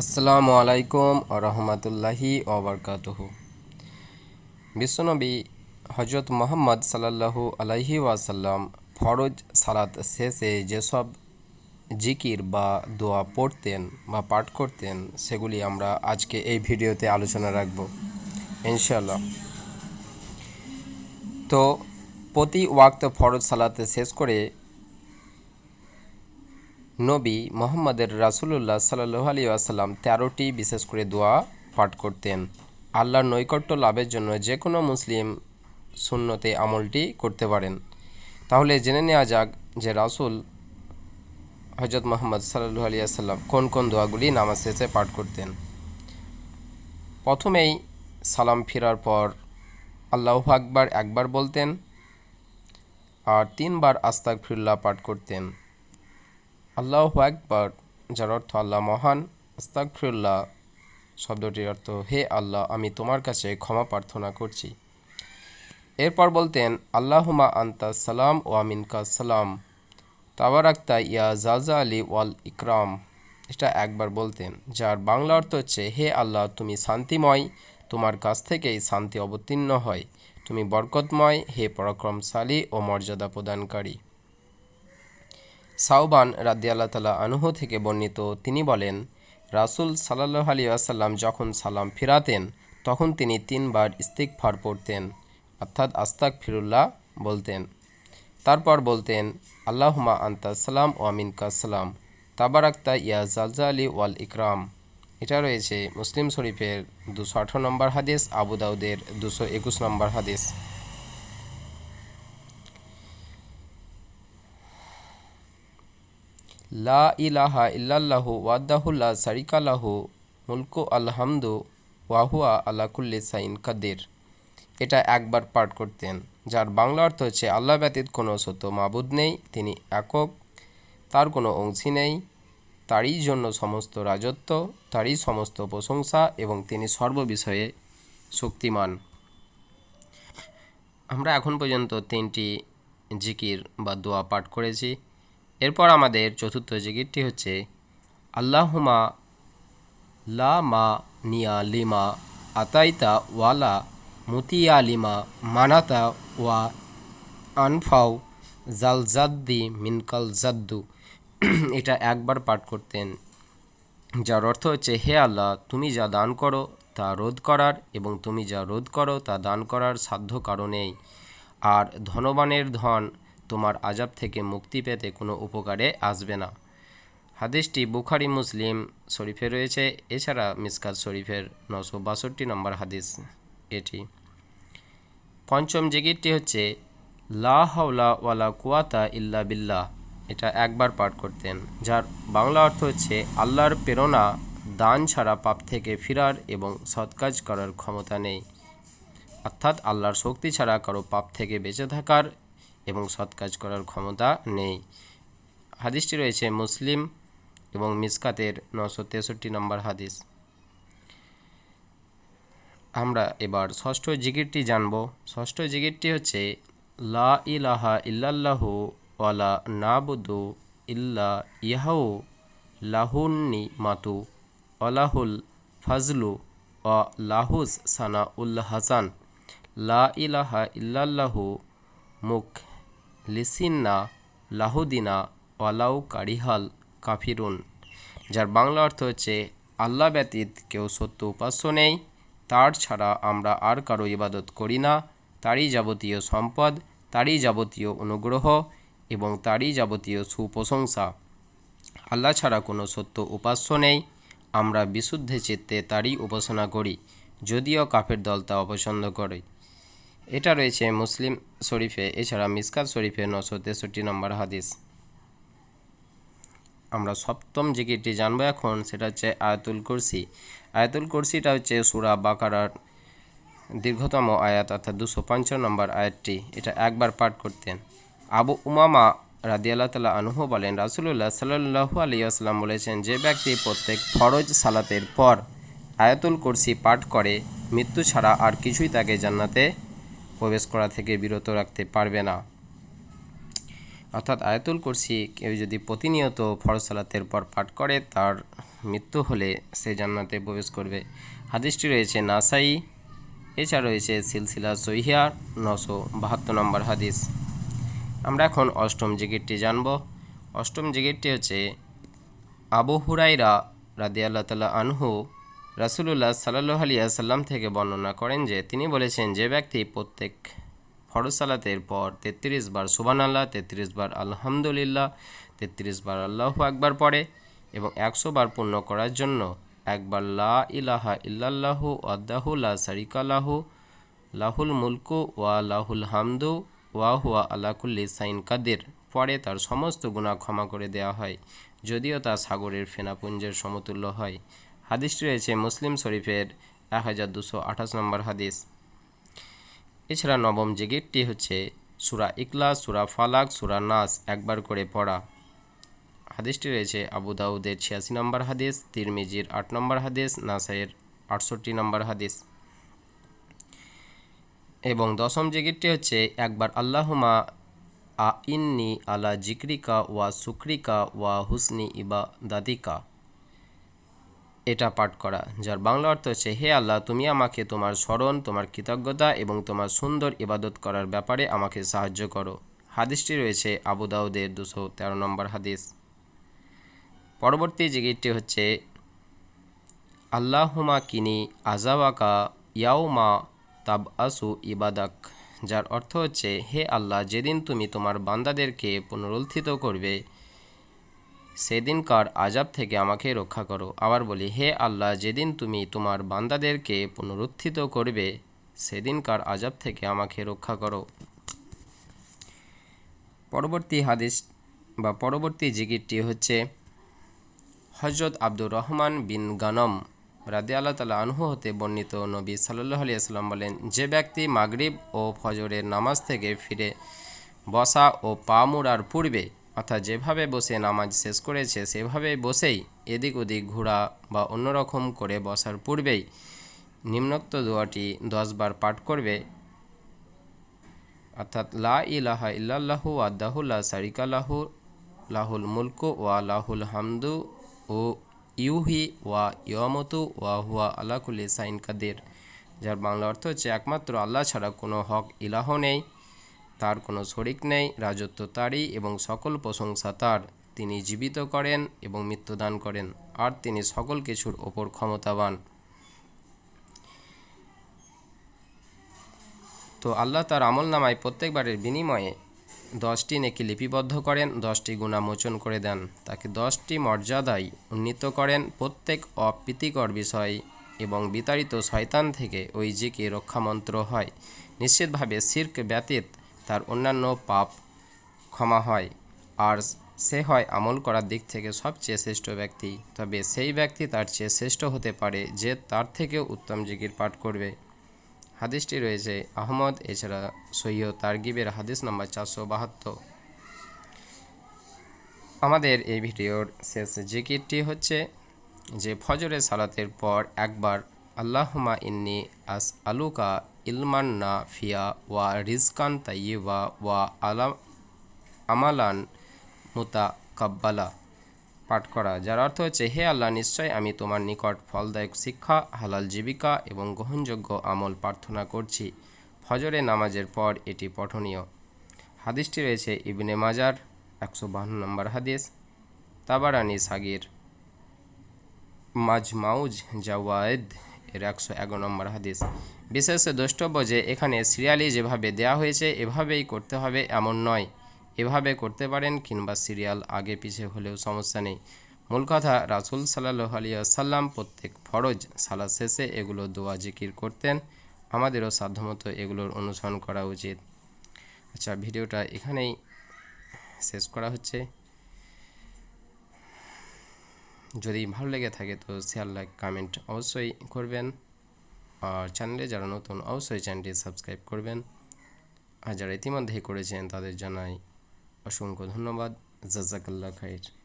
আসসালামু আলাইকুম রহমতুল্লাহি ওবরকাতুহ বিশ্বনবী হজরত মোহাম্মদ সাল্লাল্লাহু আলাইহি ওয়াসাল্লাম ফরজ সালাত শেষে যেসব জিকির বা দোয়া পড়তেন বা পাঠ করতেন, সেগুলি আমরা আজকে এই ভিডিওতে আলোচনা রাখব ইনশাল্লাহ তো প্রতি ওয়াক্ত ফরজ সালাতে শেষ করে নবী মোহাম্মদের রাসুলুল্লাহ সাল্লু আলী আসাল্লাম তেরোটি বিশেষ করে দোয়া পাঠ করতেন। আল্লাহর নৈকট্য লাভের জন্য যে কোনো মুসলিম শূন্যতে আমলটি করতে পারেন। তাহলে জেনে নেওয়া যাক যে রাসুল হজরত মোহাম্মদ সাল্লু আলী আসাল্লাম কোন কোন দোয়াগুলি নামাজ শেষে পাঠ করতেন। প্রথমেই সালাম ফেরার পর আল্লাহ আকবার একবার বলতেন আর তিনবার আস্তাক ফিরুল্লাহ পাঠ করতেন। আল্লাহ একবার যার অর্থ আল্লাহ মহান আস্তাকফিরুল্লাহ শব্দটির অর্থ, হে আল্লাহ, আমি তোমার কাছে ক্ষমা প্রার্থনা করছি। এরপর বলতেন আল্লাহুমা আন্তা সালাম ও আমিনকা সালাম। তাবারাক্তা ইয়া জাজা আলী ওয়াল ইকরাম। এটা একবার বলতেন, যার বাংলা অর্থ হচ্ছে, হে আল্লাহ, তুমি শান্তিময়, তোমার কাছ থেকেই শান্তি অবতীর্ণ হয়। তুমি বরকতময়, হে পরাক্রমশালী ও মর্যাদা প্রদানকারী। সাউবান রাদি আল্লাহ তালা আনুহ থেকে বর্ণিত, তিনি বলেন, রাসুল সাল্লাহ আলী আসাল্লাম যখন সালাম ফিরাতেন, তখন তিনি তিনবার ইস্তিকফার পড়তেন, অর্থাৎ আস্তাক ফিরুল্লাহ বলতেন। তারপর বলতেন আল্লাহমা আন্তা সালাম ও আমিনকা সালাম, তাবারাক্তা ইয়া জালজা আলী ওয়াল ইকরাম। এটা রয়েছে মুসলিম শরীফের দুশো আঠারো নম্বর হাদিস, আবু দাউদের দুশো একুশ নম্বর হাদিস। লা ইলাহা ইল্লাল্লাহু ওয়াদাহুল্লা সারিকালাহু মুলকু আলহামদু ওয়াহুয়া আলাকুল্লি সাইন কাদের। এটা একবার পাঠ করতেন, যার বাংলা অর্থ হচ্ছে আল্লাহ ব্যতীত কোনো সত্য মাবুদ নেই, তিনি একক, তার কোনো অংশী নেই, তারই জন্য সমস্ত রাজত্ব, তারই সমস্ত প্রশংসা এবং তিনি সর্ববিষয়ে শক্তিমান। আমরা এখন পর্যন্ত তিনটি জিকির বা দোয়া পাঠ করেছি। এরপর আমাদের চতুর্থ যে জিকিরটি হচ্ছে, আল্লাহুমা লা মা নিয়া লিমা, আতাইতা ওয়ালা মুতিয়া লিমা, মানাতা ওয়া আনফাও জালজাদ্দি মিনকাল জাদ্দু। এটা একবার পাঠ করতেন, যার অর্থ হচ্ছে, হে আল্লাহ, তুমি যা দান করো তা রোধ করার এবং তুমি যা রোধ করো তা দান করার সাধ্য কারণেই আর ধনবানের ধন তোমার আজাব থেকে মুক্তি পেতে কোনো উপকারে আসবে না। হাদিসটি বুখারি, মুসলিম শরীফে রয়েছে। এছাড়া মিসকাত শরীফের নশো বাষট্টি নম্বর হাদিস এটি। পঞ্চম জিকিরটি হচ্ছে, লা হাওলা ওয়ালা কুয়াতা ইল্লা বিল্লাহ। এটা একবার পাঠ করতেন, যার বাংলা অর্থ হচ্ছে, আল্লাহর প্রেরণা দান ছাড়া পাপ থেকে ফিরার এবং সৎকাজ করার ক্ষমতা নেই। অর্থাৎ আল্লাহর শক্তি ছাড়া কারও পাপ থেকে বেঁচে থাকার এবং সৎ কাজ করার ক্ষমতা নেই। হাদিসটি রয়েছে মুসলিম এবং মিসকাতের নশো তেষট্টি নম্বর হাদিস। আমরা এবার ষষ্ঠ জিকিরটি জানব। ষষ্ঠ জিকিরটি হচ্ছে, লা ইলাহা ইল্লাল্লাহু ওয়ালা নাবুদু ইল্লা ইহাউ লাহুন্নি মাতু অলাহুল ফাজলু অ লাহুস সানা উল হাসান। লা ইলাহা ইল্লাল্লাহু মুখ লিসিন্না, লাহুদিনা ওয়ালাউ কারিহাল কাফিরুন, যার বাংলা অর্থ হচ্ছে, আল্লাহ ব্যতীত কেউ সত্য উপাস্য নেই, তার ছাড়া আমরা আর কারও ইবাদত করি না, তারই যাবতীয় সম্পদ, তারই যাবতীয় অনুগ্রহ এবং তারই যাবতীয় সুপ্রশংসা। আল্লাহ ছাড়া কোনো সত্য উপাস্য নেই, আমরা বিশুদ্ধে চিত্তে তারই উপাসনা করি, যদিও কাফের দল তা অপছন্দ করে। এটা রয়েছে মুসলিম শরীফে, এছাড়া মিসকাত শরীফে নশো তেষট্টি নম্বর হাদিস। আমরা সপ্তম জিকিরটি জানব এখন, সেটা হচ্ছে আয়াতুল কুরসি। আয়াতুল কুরসিটা হচ্ছে সুরা বাকারার দীর্ঘতম আয়াত, অর্থাৎ দুশো পঞ্চান্ন নম্বর আয়াতটি। এটা একবার পাঠ করতেন। আবু উমামা রাদিয়াল্লাহ তালা আনুহু বলেন, রাসুলুল্লাহ সাল্লু আলী আসলাম বলেছেন, যে ব্যক্তি প্রত্যেক ফরজ সালাতের পর আয়াতুল কুরসি পাঠ করে, মৃত্যু ছাড়া আর কিছুই তাকে জান্নাতে প্রবেশ করা থেকে বিরত রাখতে পারবে না। অর্থাৎ আয়াতুল কুরসি কেউ যদি প্রতিনিয়ত ফরজ সালাতের পর পাঠ করে, তার মৃত্যু হলে সে জান্নাতে প্রবেশ করবে। হাদিসটি রয়েছে নাসাই, এছাড়া রয়েছে সিলসিলা সহিয়া নশো বাহাত্তর নম্বর হাদিস। আমরা এখন অষ্টম জিকিরটি জানব। অষ্টম জিকিরটি হচ্ছে আবু হুরাইরা রাদি আল্লাহ তালা আনহু রাসুলুল্লাহ সাল্লাহ আলিয়া সাল্লাম থেকে বর্ণনা করেন যে তিনি বলেছেন, যে ব্যক্তি প্রত্যেক ফরজ সালাতের পর তেত্রিশ বার সুবান আল্লাহ তেত্রিশ বার আলহামদুলিল্লাহ, তেত্রিশ বার আল্লাহু একবার পড়ে এবং একশো বার পূর্ণ করার জন্য একবার লা ইলাহা ইল্লাল্লাহু আদাহু লা সারিকালাহু লাহুল মুলকু ওয়া লাহুল হামদু ওয়া হুয়া আলাকুল্লি সাইন কাদের। পরে তার সমস্ত গুণা ক্ষমা করে দেওয়া হয়, যদিও তা সাগরের ফেনাপুঞ্জের সমতুল্য হয়। হাদিসটি রয়েছে মুসলিম শরীফের এক হাজার দুশো আঠাশ নম্বর হাদিস। এছাড়া নবম জিগিরটি হচ্ছে সুরা ইকলাস সুরা ফালাক, সুরা নাস, একবার করে পড়া। হাদিসটি রয়েছে আবু দাউদের ছিয়াশি নম্বর হাদিস, তিরমিজির আট নম্বর হাদিস, নাসাইয়ের আটষট্টি নম্বর হাদিস। এবং দশম জিকিরটি হচ্ছে একবার আল্লাহুমা আ ইন্নি আলা জিক্রিকা ওয়া সুক্রিকা ওয়া হুসনি ইবা দাদিকা এটা পাঠ করা, যার বাংলা অর্থ হচ্ছে, হে আল্লাহ, তুমি আমাকে তোমার স্মরণ, তোমার কৃতজ্ঞতা এবং তোমার সুন্দর ইবাদত করার ব্যাপারে আমাকে সাহায্য করো। হাদিসটি রয়েছে আবু দাউদের দুশো তেরো নম্বর হাদিস। পরবর্তী জিকিরটি হচ্ছে, আল্লাহুমা কিনি আজাওয়াকা ইয়াউমা তাব আসু ইবাদাক যার অর্থ হচ্ছে, হে আল্লাহ, যেদিন তুমি তোমার বান্দাদেরকে পুনরুত্থিত করবে সেদিনকার আজাব থেকে আমাকে রক্ষা করো। আবার বলি, হে আল্লাহ, যেদিন তুমি তোমার বান্দাদেরকে পুনরুত্থিত করবে সেদিনকার আজাব থেকে আমাকে রক্ষা করো। পরবর্তী হাদিস বা পরবর্তী জিকিরটি হচ্ছে হজরত আব্দুর রহমান বিন গানম রাদে আল্লাহ তালা আনহু হতে বর্ণিত নবী সাল্লাহ আলিয়াল্লাম বলেন, যে ব্যক্তি মাগরিব ও ফজরের নামাজ থেকে ফিরে বসা ও পা মুড়ার পূর্বে অর্থাৎ যেভাবে বসে নামাজ শেষ করেছে সেভাবে বসেই এদিক ওদিক ঘোরা বা অন্যরকম করে বসার পূর্বেই নিম্নোক্ত দোয়াটি দশবার পাঠ করবে। অর্থাৎ লা ইলাহা ইল্লাল্লাহু আদাহুল্লা সারিকাল্লাহু লাহুল মুলকু ওয়া লাহুল হামদু ও ইউহি ওয়া ইয়মতু ওয়া হুয়া আলাকুলি সাইন কাদের। যার বাংলা অর্থ হচ্ছে একমাত্র আল্লাহ ছাড়া কোনো হক, ইলাহ নেই। তার কোনো শরিক নেই, রাজত্ব তারই এবং সকল প্রশংসা তার। তিনি জীবিত করেন এবং মৃত্যুদান করেন, আর তিনি সকল কিছুর ওপর ক্ষমতাবান। তো আল্লাহ তার আমল নামায় প্রত্যেকবারের বিনিময়ে দশটি নেকি লিপিবদ্ধ করেন, দশটি গুণা মোচন করে দেন। তাকে দশটি মর্যাদায় উন্নীত করেন প্রত্যেক অপ্রীতিকর বিষয় এবং বিতাড়িত শয়তান থেকে ওই জিকে রক্ষামন্ত্র হয়। নিশ্চিতভাবে সির্ক ব্যতীত তার অন্যান্য পাপ ক্ষমা হয়। আর সে হয় আমল করার দিক থেকে সবচেয়ে শ্রেষ্ঠ ব্যক্তি। তবে সেই ব্যক্তি তার চেয়ে শ্রেষ্ঠ হতে পারে যে তার থেকেও উত্তম জিকির পাঠ করবে। হাদিসটি রয়েছে আহমদ, এছাড়া সৈয়দ তারগিবের হাদিস নম্বর চারশো বাহাত্তর। আমাদের এই ভিডিওর শেষ জিকিরটি হচ্ছে যে ফজরের সালাতের পর একবার আল্লাহমা ইন্নি আস আলুকা ইলমান না ফিয়া ওয়া রিজকান তাইবা ওয়া আলাম আমালান মুতা কাব্বালা পাঠ করা, যার অর্থ হচ্ছে, হে আল্লাহ, নিশ্চয় আমি তোমার নিকট ফলদায়ক শিক্ষা, হালাল জীবিকা এবং গ্রহণযোগ্য আমল প্রার্থনা করছি। ফজরে নামাজের পর এটি পঠনীয়। হাদিসটি রয়েছে ইবনে মাজার, একশো বাহান্ন নম্বর হাদিস। তাবারানি সাগির, মাজমাউজ জাওয়ায়েদ এর একশো এগারো নম্বর হাদিস। বিশেষ দ্রষ্টব্য যে, এখানে সিরিয়ালি যেভাবে দেয়া হয়েছে, এভাবেই করতে হবে এমন নয়। এভাবে করতে পারেন কিংবা সিরিয়াল আগে পিছে হলেও সমস্যা নেই। মূল কথা, রাসুল সাল্লাহ সাল্লাম প্রত্যেক ফরজ সালা শেষে এগুলো দোয়া জিকির করতেন। আমাদেরও সাধ্যমতো এগুলোর অনুসরণ করা উচিত। আচ্ছা ভিডিওটা এখানেই শেষ করা হচ্ছে। যদি ভালো লেগে থাকে তো শেয়ার লাইক কমেন্ট অবশ্যই করবেন। আর চ্যানেলে যারা নতুন, অবশ্যই চ্যানেলটি সাবস্ক্রাইব করবেন। আর যারা ইতিমধ্যেই করেছেন, তাদের জানাই অসংখ্য ধন্যবাদ। জাজাকাল্লা খাইর।